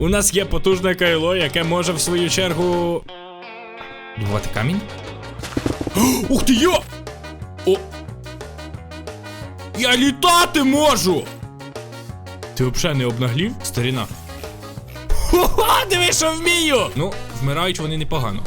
У нас є потужне кайло, яке може в свою чергу. Добувати камінь? Ух ти йо! О! Я літати можу! Ти взагалі не обнаглів, старіна? Хо-хо, диви, що вмію! Ну, вмирають вони непогано.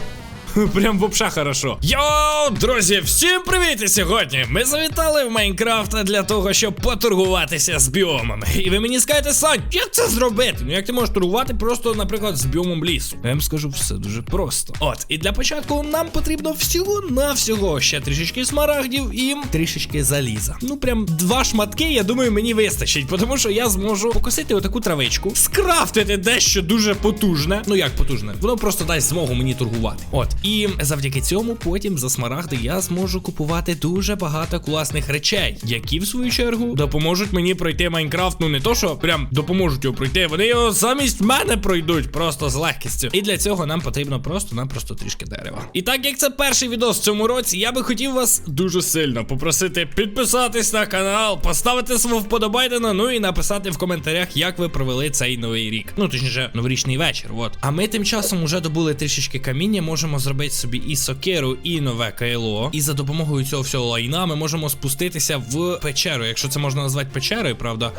Прям вообще хорошо. Йоу, друзі, всім привіт! І сьогодні ми завітали в Майнкрафт для того, щоб поторгуватися з біомами. І ви мені скажете, Сань, як це зробити? Ну як ти можеш торгувати просто, наприклад, з біомом лісу? Я вам скажу все дуже просто. От, і для початку нам потрібно всього-навсього ще трішечки смарагдів і трішечки заліза. Ну прям два шматки, я думаю, мені вистачить, тому що я зможу покосити отаку травичку, скрафтити дещо дуже потужне. Ну як потужне? Воно просто дасть змогу мені торгувати. От. І завдяки цьому потім за смарагди я зможу купувати дуже багато класних речей, які в свою чергу допоможуть мені пройти Майнкрафт. Ну не то, що прям допоможуть його пройти, вони його замість мене пройдуть просто з легкістю. І для цього нам потрібно просто-напросто трішки дерева. І так як це перший відос в цьому році, я би хотів вас дуже сильно попросити підписатись на канал, поставити свого вподобайдена, ну і написати в коментарях, як ви провели цей новий рік. Ну точніше, новорічний вечір. От. А ми тим часом уже добули трішечки каміння, можемо зробити собі і сокеру, і нове кайло. І за допомогою цього всього лайна ми можемо спуститися в печеру, якщо це можна назвати печерою, правда.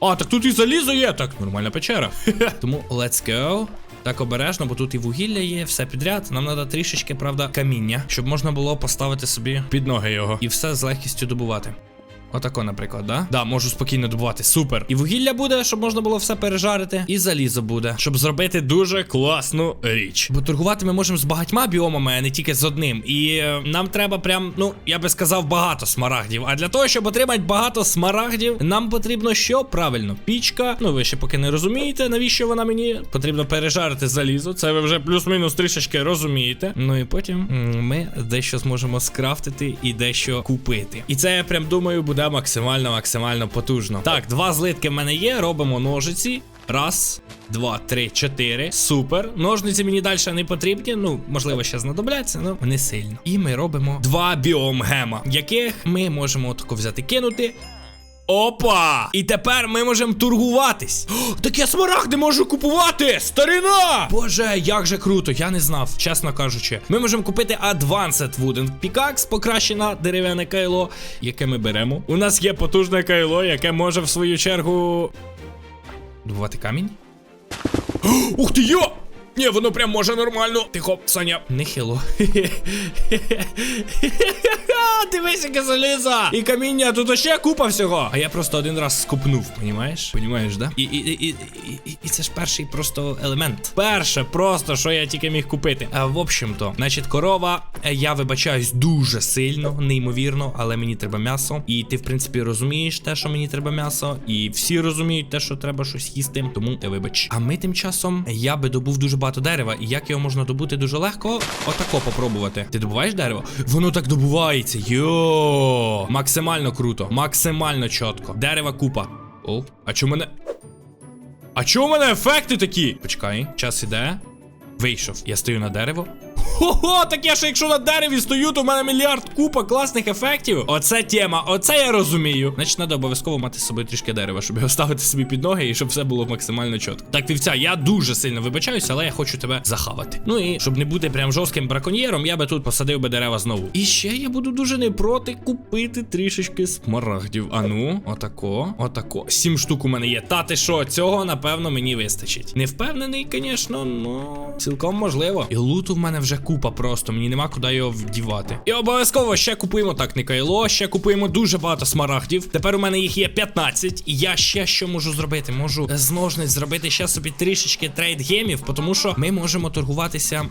А, так тут і залізо є, так нормальна печера. Тому let's go. Так обережно, бо тут і вугілля є, все підряд. Нам треба трішечки, правда, каміння, щоб можна було поставити собі під ноги його і все з легкістю добувати. Отако, наприклад, да? Да, можу спокійно добувати. Супер. І вугілля буде, щоб можна було все пережарити. І залізо буде, щоб зробити дуже класну річ. Бо торгувати ми можемо з багатьма біомами, а не тільки з одним. І е, нам треба прям, ну, я би сказав, багато смарагдів. А для того, щоб отримати багато смарагдів, нам потрібно що? Правильно, пічка. Ну, ви ще поки не розумієте, навіщо вона мені. Потрібно пережарити залізо. Це ви вже плюс-мінус трішечки розумієте. Ну і потім ми дещо зможемо скрафтити і дещо купити. І це я прям думаю, буде максимально максимально потужно. Так, два злитки в мене є. Робимо ножиці. Раз, два, три, чотири. Супер. Ножниці мені далі не потрібні. Ну, можливо, ще знадобляться, але не сильно. І ми робимо два біом гема, яких ми можемо тако взяти кинути. Опа! І тепер ми можемо торгуватись. О, так я смарагди можу купувати! Старина! Боже, як же круто, я не знав, чесно кажучи. Ми можемо купити Advanced Wooden Pickaxe, покращене дерев'яне кайло, яке ми беремо. У нас є потужне кайло, яке може в свою чергу. Добувати камінь? О, Ух ти йо! Ні, воно прям може нормально. Тихо, Саня. Нехило. Дивись, яке залізо! І каміння, тут ще купа всього. А я просто один раз скупнув, понімаєш? Понімаєш, да? І, і, і, і, і, і це ж перший просто елемент. Перше, просто, що я тільки міг купити. А в общем-то, значить, корова, е, я вибачаюсь дуже сильно, неймовірно, але мені треба м'ясо. І ти, в принципі, розумієш те, що мені треба м'ясо. І всі розуміють те, що треба щось їсти. Тому ти вибач. А ми тим часом я би добув дуже багато дерева. І як його можна добути дуже легко, отако попробувати. Ти добуваєш дерево? Воно так добувається. Йо! Максимально круто, максимально чітко. Дерева купа. О, а чому мене. А чому у мене ефекти такі? Почекай, час іде. Вийшов. Я стою на дерево. Хо-хо, так я ж якщо на дереві стою, то в мене мільярд купа класних ефектів. Оце тема, оце я розумію. Значить, треба обов'язково мати з собою трішки дерева, щоб його ставити собі під ноги і щоб все було максимально чітко. Так, вівця, я дуже сильно вибачаюся, але я хочу тебе захавати. Ну і щоб не бути прям жорстким браконьєром, я би тут посадив би дерева знову. І ще я буду дуже не проти купити трішечки смарагдів. Ану, отако, отако. Сім штук у мене є. Та ти що, цього напевно мені вистачить. Не впевнений, звісно, ну цілком можливо. І луту в мене вже купа просто, мені нема куди його вдівати. І обов'язково ще купуємо так, не кайло, ще купуємо дуже багато смарагдів. Тепер у мене їх є 15. І я ще що можу зробити? Можу з ножниць зробити ще собі трішечки трейд гемів, тому що ми можемо торгуватися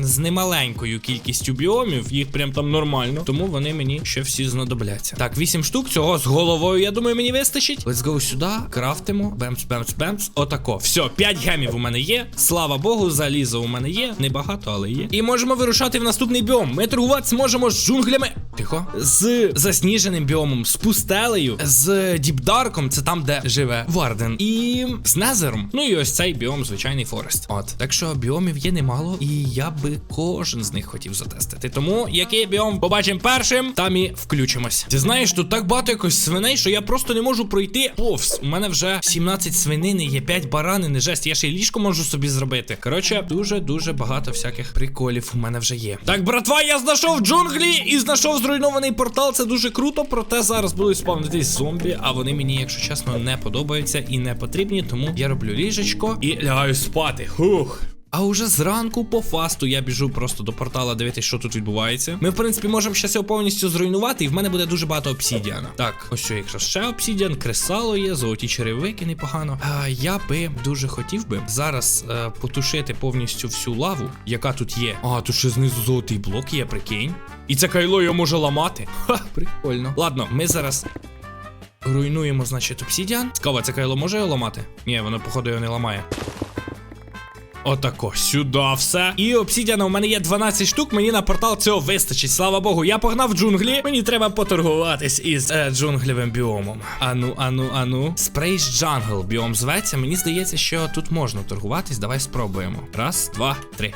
з немаленькою кількістю біомів, їх прям там нормально. Тому вони мені ще всі знадобляться. Так, 8 штук цього з головою, я думаю, мені вистачить. Let's go сюди, крафтимо. Бемс, бемс, бемс. Отако. Все, 5 гемів у мене є. Слава Богу, залізо у мене є. Небагато, але є. І можемо вирушати в наступний біом. Ми торгувати зможемо з джунглями. Тихо. З засніженим біомом, з пустелею, з діпдарком, це там, де живе Варден, і з Незером. Ну і ось цей біом, звичайний Форест. От. Так що біомів є немало, і я би кожен з них хотів затестити. Тому який біом побачимо першим, там і включимось. Ти знаєш, тут так багато якось свиней, що я просто не можу пройти повз. У мене вже 17 свинини, є 5 баранин, жесть, я ще й ліжко можу собі зробити. Коротше, дуже-дуже багато всяких приколів у мене вже є. Так, братва, я знайшов джунглі і знайшов зруйнований портал. Це дуже круто, проте зараз будуть спавнитись зомбі, а вони мені, якщо чесно, не подобаються і не потрібні. Тому я роблю ліжечко і лягаю спати. Хух. А уже зранку по фасту я біжу просто до портала дивитися, що тут відбувається. Ми, в принципі, можемо щас його повністю зруйнувати, і в мене буде дуже багато обсідіана. Так, ось що, якщо ще обсідіан, кресало є, золоті черевики непогано. А, я би дуже хотів би зараз е, потушити повністю всю лаву, яка тут є. А, тут ще знизу золотий блок є, прикинь. І це кайло його може ламати. Ха, прикольно. Ладно, ми зараз. Руйнуємо, значить, обсідіан. Цікаво, це кайло може його ламати? Ні, воно, походу, його не ламає. Отако, сюди все. І обсідіана у мене є 12 штук, мені на портал цього вистачить. Слава Богу, я погнав джунглі. Мені треба поторгуватись із е, джунглевим біомом. Ану, ану, ану. Спрейс Джангл біом зветься. Мені здається, що тут можна торгуватись. Давай спробуємо. Раз, два, три.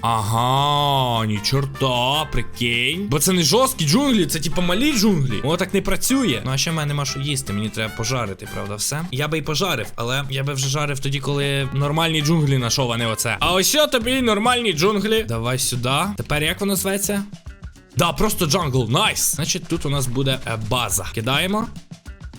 Ага, ні чорта, прикинь. Бо це не жорсткі джунглі, це типа малі джунглі. Воно так не працює. Ну а ще в мене нема що їсти, мені треба пожарити, правда, все. Я би і пожарив, але я би вже жарив тоді, коли нормальні джунглі знайшов, а не оце. А ось що тобі нормальні джунглі. Давай сюди. Тепер як воно зветься? Да, просто джангл, найс. Значить, тут у нас буде е, база. Кидаємо.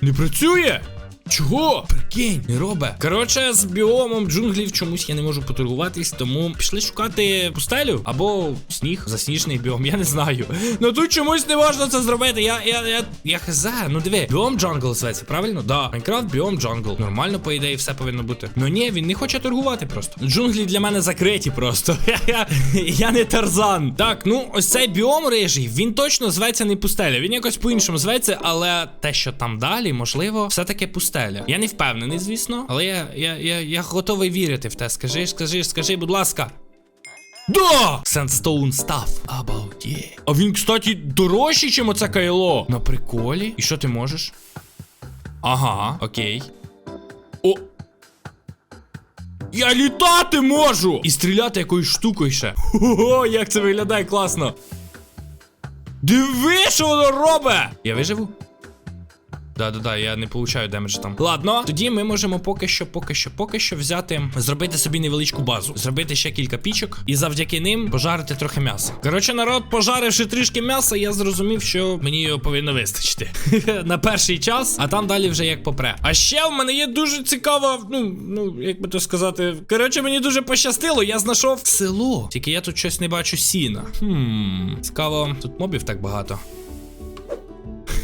Не працює! Чого? Прикинь, робе. Коротше, з біомом джунглів чомусь я не можу поторгуватись, тому пішли шукати пустелю або сніг, засніжений біом, я не знаю. Ну тут чомусь не можна це зробити. Я я, я, я хз. Ну диви, біом джангл зветься, правильно? Да. Майнкрафт біом джангл. Нормально, по ідеї, все повинно бути. Ну ні, він не хоче торгувати просто. Джунглі для мене закриті просто. Я, не тарзан. Так, ну ось цей біом рижий, він точно зветься не пустеля. Він якось по-іншому зветься, але те, що там далі, можливо, все-таки пустеля. Я не впевнений, звісно, але я, я, я, я готовий вірити в те. Скажи, скажи, скажи, будь ласка. Да! Sandstone Staff. Обалдеть. А він, кстати, дорожчий, чим оце кайло. На приколі. І що ти можеш? Ага, окей. О. Я літати можу! І стріляти якоюсь штукою ще. Ого, як це виглядає класно. Диви, що воно робить! Я виживу? Да-да-да, я не получаю демедж там. Ладно, тоді ми можемо поки що, поки що, поки що взяти, зробити собі невеличку базу, зробити ще кілька пічок і завдяки ним пожарити трохи м'яса. Коротше, народ, пожаривши трішки м'яса, я зрозумів, що мені його повинно вистачити на перший час, а там далі вже як попре. А ще в мене є дуже цікава, ну, ну, як би то сказати. Коротше, мені дуже пощастило, я знайшов село. Тільки я тут щось не бачу сіна. Хм, цікаво, тут мобів так багато.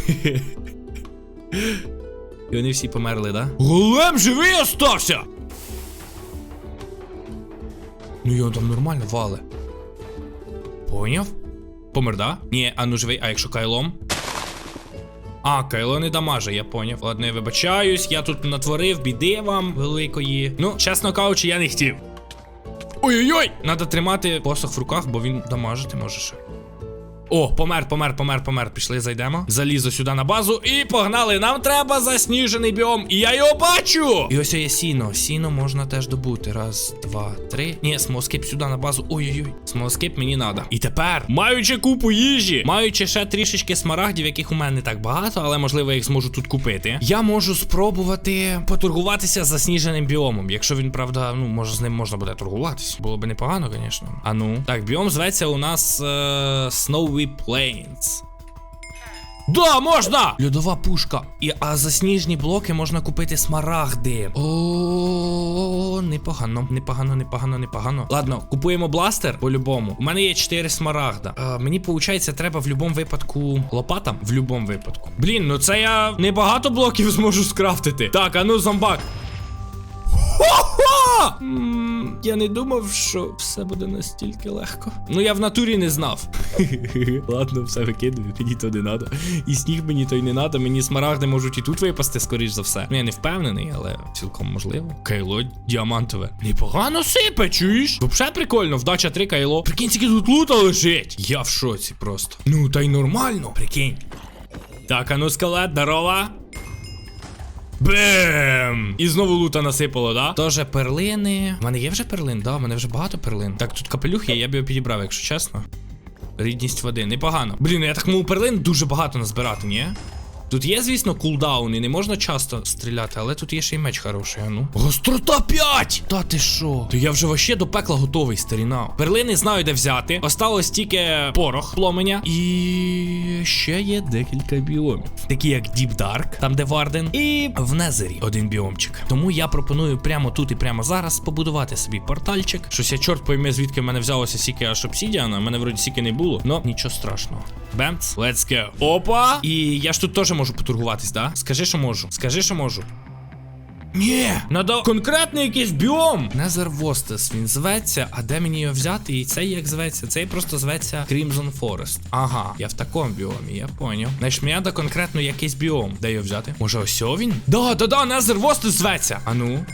І вони всі померли, да? Голем живий остався! Ну його там нормально вали. Поняв? Помер, да? Ні, а ну живий, а якщо кайлом? А, кайло не дамаже, я поняв. Ладно, я вибачаюсь, я тут натворив біди вам великої. Ну, чесно кажучи, я не хотів. Ой-ой-ой! Надо тримати посох в руках, бо він дамажити може ще. О, помер, помер, помер, помер. Пішли, зайдемо. Залізо сюди на базу і погнали. Нам треба засніжений біом. І я його бачу. І ось є сіно. Сіно можна теж добути. Раз, два, три. Ні, смоскип сюди на базу. Ой-ой-ой. Смоскип мені надо. І тепер, маючи купу їжі, маючи ще трішечки смарагдів, яких у мене не так багато, але можливо я їх зможу тут купити. Я можу спробувати поторгуватися з засніженим біомом. Якщо він, правда, ну може з ним можна буде торгуватись. Було би непогано, звісно. А ну. Так, біом зветься у нас е, Snowy Plains. Да, можна! Льодова пушка. І, а за сніжні блоки можна купити смарагди. О, непогано, непогано, непогано, непогано. Ладно, купуємо бластер по-любому. У мене є 4 смарагда. А, мені, виходить, треба в будь-якому випадку лопата. В будь-якому випадку. Блін, ну це я небагато блоків зможу скрафтити. Так, а ну зомбак. Хо-хо! М, я не думав, що все буде настільки легко. Ну я в натурі не знав. Ладно, все викидую, мені то не надо. І сніг мені то й не надо. Мені смарагди можуть і тут випасти, скоріш за все. Ну я не впевнений, але цілком можливо. Кайло діамантове. Непогано сипе, чуєш? Вообще прикольно, вдача 3 кайло. Прикинь, скільки тут лута лежить. Я в шоці просто. Ну та й нормально, прикинь. Так, а ну скелет, здорова. Бем! І знову лута насипало, да? Тоже перлини. У мене є вже перлин, да, у мене вже багато перлин. Так, тут капелюх є, я б його підібрав, якщо чесно. Рідність води, непогано. Блін, ну я так мов перлин дуже багато назбирати, ні? Тут є, звісно, кулдаун, і не можна часто стріляти, але тут є ще й меч хороший, а ну. Гострота 5! Та ти що? То я вже вообще до пекла готовий, старіна. Перлини знаю, де взяти. Осталось тільки порох пломеня. І ще є декілька біомів. Такі як Deep Dark, там де Варден, і в Незері один біомчик. Тому я пропоную прямо тут і прямо зараз побудувати собі портальчик. Щось я чорт пойме, звідки в мене взялося сіки аж обсідіана. У мене вроді сіки не було, но нічого страшного. Бемц, let's go. Опа! І я ж тут теж можу поторгуватись, да? Скажи, що можу. Скажи, що можу. Ні, надо конкретний якийсь біом. Незервостес, він зветься, а де мені його взяти? І цей як зветься? Цей просто зветься Crimson Forest. Ага, я в такому біомі, я поняв. Значить, мені треба конкретно якийсь біом. Де його взяти? Може, ось він? Да, да, да, Незервостес зветься. А ну.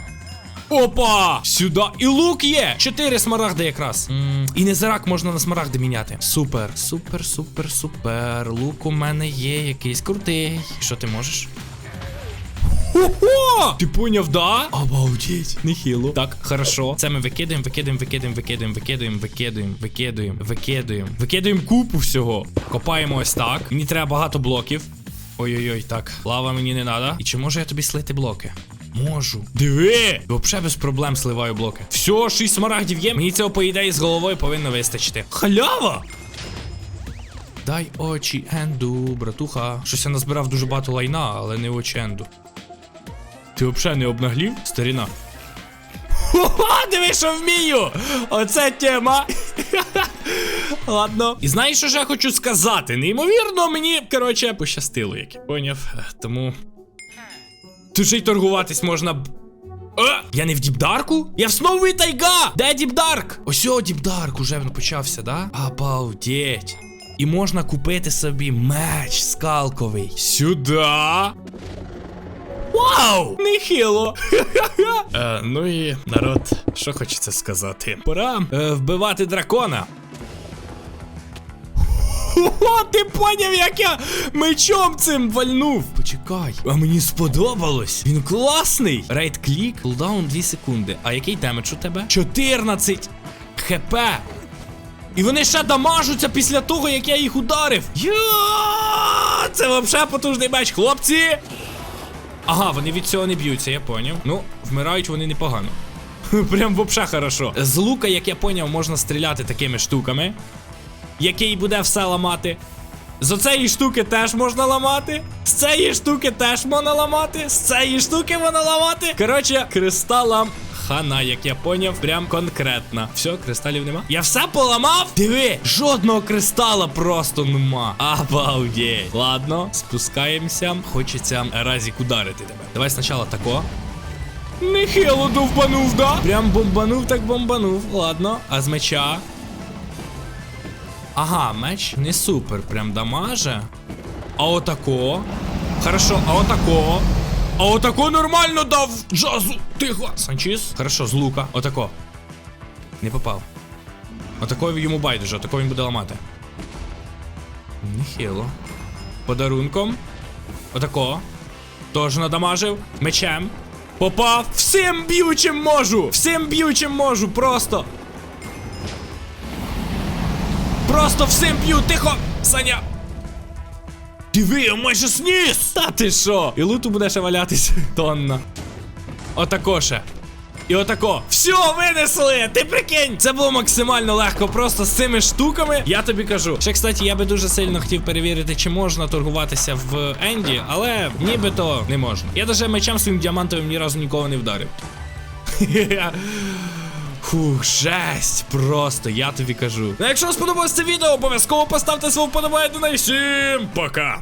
Опа! Сюди. І лук є! Чотири смарагди якраз. м і незирак можна на смарагди міняти. Супер, супер, супер, супер. Лук у мене є якийсь крутий. Що ти можеш? Ого! Ти поняв, да? Обалдеть, нехило. Так, хорошо. Це ми викидаємо, викидаємо, викидаємо, викидаємо, викидаємо, викидаємо, викидаємо, викидаємо. Викидаємо купу всього. Копаємо ось так. Мені треба багато блоків. Ой-ой-ой, так. Лава мені не треба. І чи можу я тобі слити блоки? Можу. Диви! Взагалі без проблем сливаю блоки. Все, 6 смарагдів є. Мені цього, по ідеї, з головою повинно вистачити. Халява! Дай очі Енду, братуха. Щось я назбирав дуже багато лайна, але не очі Енду. Ти взагалі не обнаглів, старіна? Ха-ха, диви, що вмію! Оце тема. Ладно. І знаєш, що ж я хочу сказати? Неймовірно, мені, коротше, пощастило, як я поняв. Е, Тому. Тут ще й торгуватись можна. б- Е, я не в Діпдарку? Я в Сноуі Тайга! Де Діпдарк? Ось о, Діпдарк уже він почався, да? Обалдеть. І можна купити собі меч скалковий. Сюда. Вау! Нехило! е, ну і народ, що хочеться сказати? Пора е, вбивати дракона. О, ти поняв, як я мечом цим вальнув. Почекай, а мені сподобалось. Він класний. Рейд клік, кулдаун 2 секунди. А який демедж у тебе? 14 хп. І вони ще дамажуться після того, як я їх ударив. Це взагалі потужний меч, хлопці. Ага, вони від цього не б'ються, я поняв. Ну, вмирають вони непогано. Прям вообще хорошо. З лука, як я поняв, можна стріляти такими штуками, який буде все ламати. З оцеї штуки теж можна ламати. З цієї штуки теж можна ламати. З цієї штуки можна ламати. Коротше, кристалам хана, як я поняв, прям конкретно. Все, кристалів нема. Я все поламав? Диви, жодного кристала просто нема. Обалдеть. Ладно, спускаємося. Хочеться разік ударити тебе. Давай спочатку тако. Нехило довбанув, да? Прям бомбанув, так бомбанув. Ладно, а з меча. Ага, меч не супер, прям дамаже. А отако. Хорошо, а отако. А отако нормально дав джазу. Тихо. Санчіс. Хорошо, з лука. Отако. Не попав. Отако йому байдуже, отако він буде ламати. Нехило. Подарунком. Отако. Тож надамажив. Мечем. Попав. Всім б'ючим можу! Всім б'ючим можу, просто. Просто всім б'ю, тихо! Саня! Диви, я майже сніс! Та ти що? І луту буде ще валятись тонна. Отако ще. І отако. Все, винесли! Ти прикинь! Це було максимально легко, просто з цими штуками. Я тобі кажу. Ще, кстати, я би дуже сильно хотів перевірити, чи можна торгуватися в Енді, але нібито не можна. Я даже мечем своїм діамантовим ні разу нікого не вдарив. Фух, жесть, просто, я тобі кажу. Ну, якщо вам сподобалось це відео, обов'язково поставте свого вподобайку на всім. Пока!